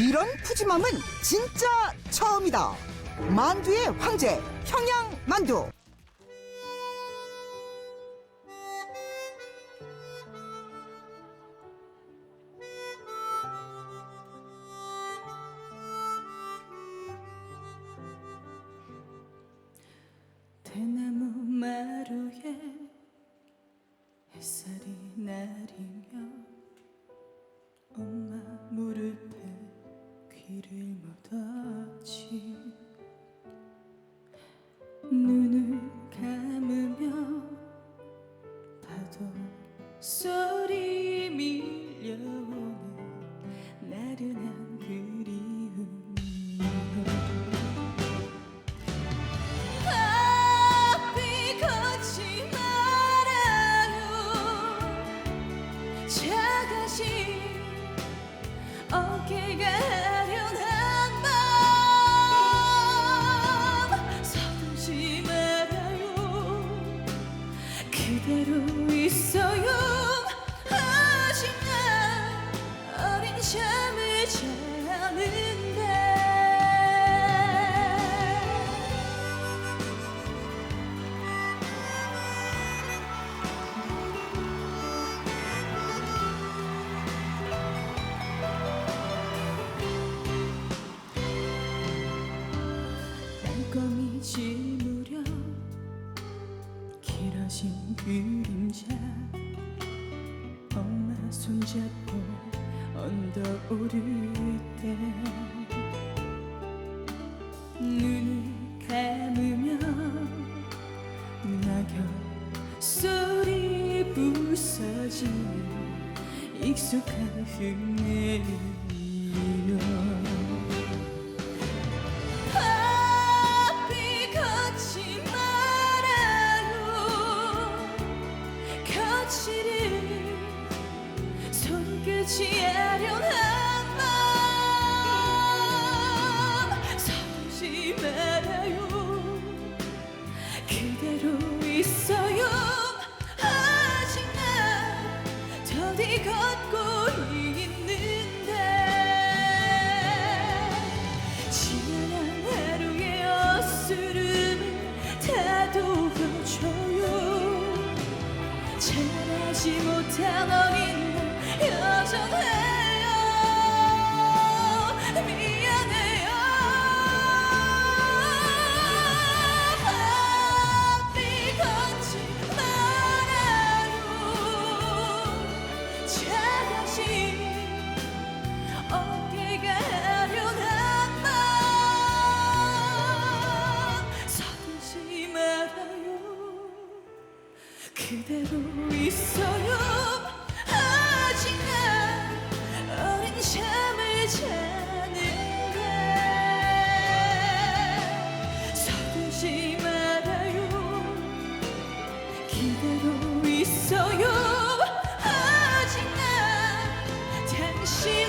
이런 푸짐함은 진짜 처음이다. 만두의 황제 평양 만두. 대나무 마루에 햇살이 내리며 소리 밀려오는 나른한 그리움으로 앞이 걷지 말아요. 작아진 어깨가 아련한 그대로 있어 잠을 자는데 꼼꼼히 지무려 길어진 그림자 엄마 손잡고 언덕 오를 때 눈을 감으며 낙엽 소리 부서지는 익숙한 흙내리며 걷지 말아요 거칠은 아련한 밤 서지 말아요 그대로 있어요. 아직 난 더디 걷고 있는데. 지난한 하루의 어스름을 다독여줘요. 잘하지 못한 어린 전해요. 미안해요. 앞이 걷지 말아요 작아진 어깨가 아련한 밤 서두지 말아요. 그대로 찾으래 서두지 말아요. 기대고 있어요. 아직 난 당신